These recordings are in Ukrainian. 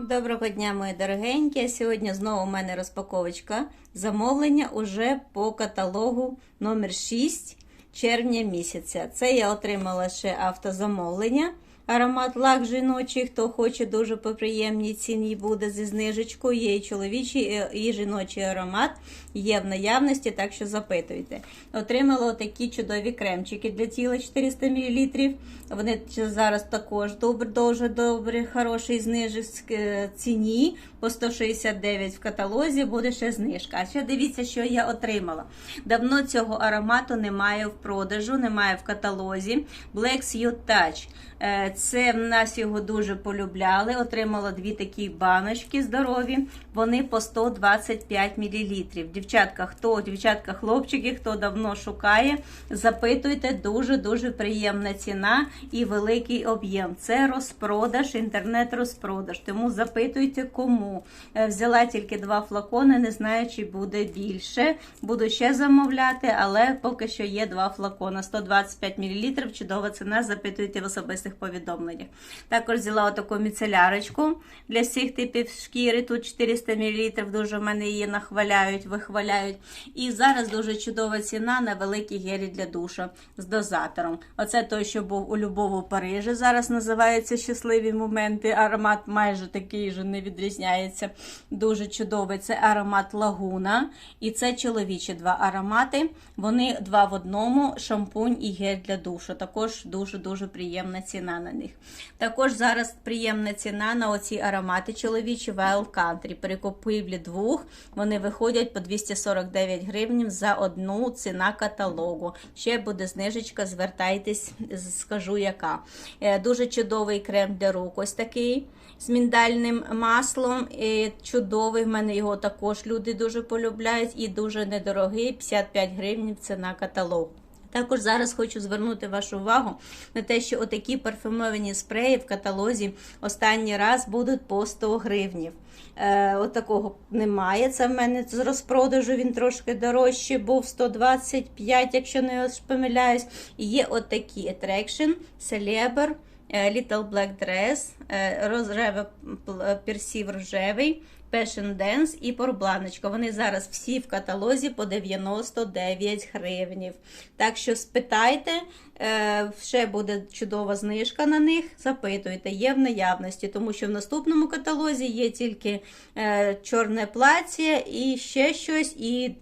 Доброго дня, мої дорогенькі. Сьогодні знову у мене розпаковочка замовлення уже по каталогу номер 6 червня місяця. Це я отримала ще автозамовлення. Аромат лак жіночий, хто хоче дуже по приємній ціні буде зі знижечкою. Є і чоловічий, і- жіночий аромат є в наявності, так що запитуйте. Отримала отакі чудові кремчики для тіла 400 мл. Вони зараз також добре, дуже добре, хороший знижок е, ціні. По 169 в каталозі буде ще знижка. А ще дивіться, що я отримала. Давно цього аромату немає в продажу, немає в каталозі. Black Suit Touch. Це в нас його дуже полюбляли. Отримала дві такі баночки здорові. Вони по 125 мл. Дівчатка, хто, дівчатка, хлопчики, хто давно шукає, запитуйте, дуже-дуже приємна ціна і великий об'єм. Це розпродаж, інтернет-розпродаж. Тому запитуйте, кому. Е, Взяла тільки два флакони, не знаю, чи буде більше. Буду ще замовляти, але поки що є два флакони. 125 мл. Чудова ціна. Запитуйте в особистих повідомленнях. Також взяла отаку міцелярочку для всіх типів шкіри. Тут 400 мл. Дуже в мене її нахваляють, вихваляють. І зараз дуже чудова ціна на великі гелі для душа з дозатором. Оце той, що був у Любову Парижі. Зараз називається щасливі моменти. Аромат майже такий же не відрізняється. Дуже чудовий. Це аромат лагуна. І це чоловічі два аромати. Вони два в одному: шампунь і гель для душу. Також дуже-дуже приємна ціна на. Також зараз приємна ціна на оці аромати чоловічі Wild Country. При купівлі двох вони виходять по 249 гривень за одну ціна каталогу. Ще буде знижечка, звертайтесь, скажу яка. Е, Дуже чудовий крем для рук. Ось такий з міндальним маслом. Чудовий. В мене його також люди дуже полюбляють і дуже недорогий 55 гривень ціна каталогу. Також зараз хочу звернути вашу увагу на те, що отакі парфюмовані спреї в каталозі останній раз будуть по 100 гривнів. Е, от немає. Це в мене з розпродажу він трошки дорожчий, був 125, якщо не помиляюсь. І є отакі Attraction, Celeber, Little Black Dress, е, розреве персів рожевий. Passion Dance і Порбланочка. Вони зараз всі в каталозі по 99 гривнів. Так що спитайте, е, ще буде чудова знижка на них. Запитуйте, є в наявності, тому що в наступному каталозі є тільки е, чорне плаття і ще щось. і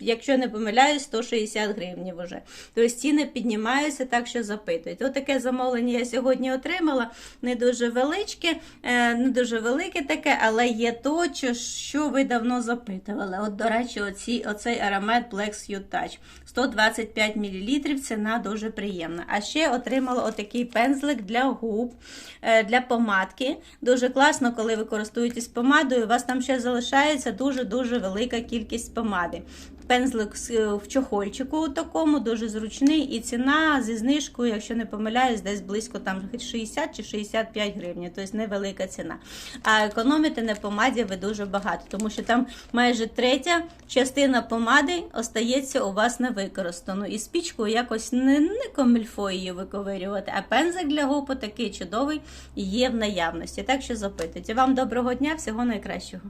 Якщо не помиляюсь, 160 гривень вже. Тобто ціни піднімаються, так що запитуйте. Отаке замовлення я сьогодні отримала. Не дуже величке, е, не дуже велике таке, але є то, що- що ви давно запитували. От, до речі, оці, оцей аромат Black Suit Touch. 125 мл, ціна дуже приємна. А ще отримала отакий пензлик для губ, е, для помадки. Дуже класно, коли ви користуєтесь помадою, у вас там ще залишається дуже-дуже велика кількість помади. Пензлик е, в чохольчику такому, дуже зручний, і ціна зі знижкою, якщо не помиляюсь, десь близько там 60 чи 65 гривень, тобто невелика ціна. А економити на помаді ви дуже багато, тому що там майже третя частина помади остається у вас невикористану. І спічкою якось не, не комільфо її виковирювати, а пензик для губ такий чудовий є в наявності. Так що запитуйте. Вам доброго дня, всього найкращого.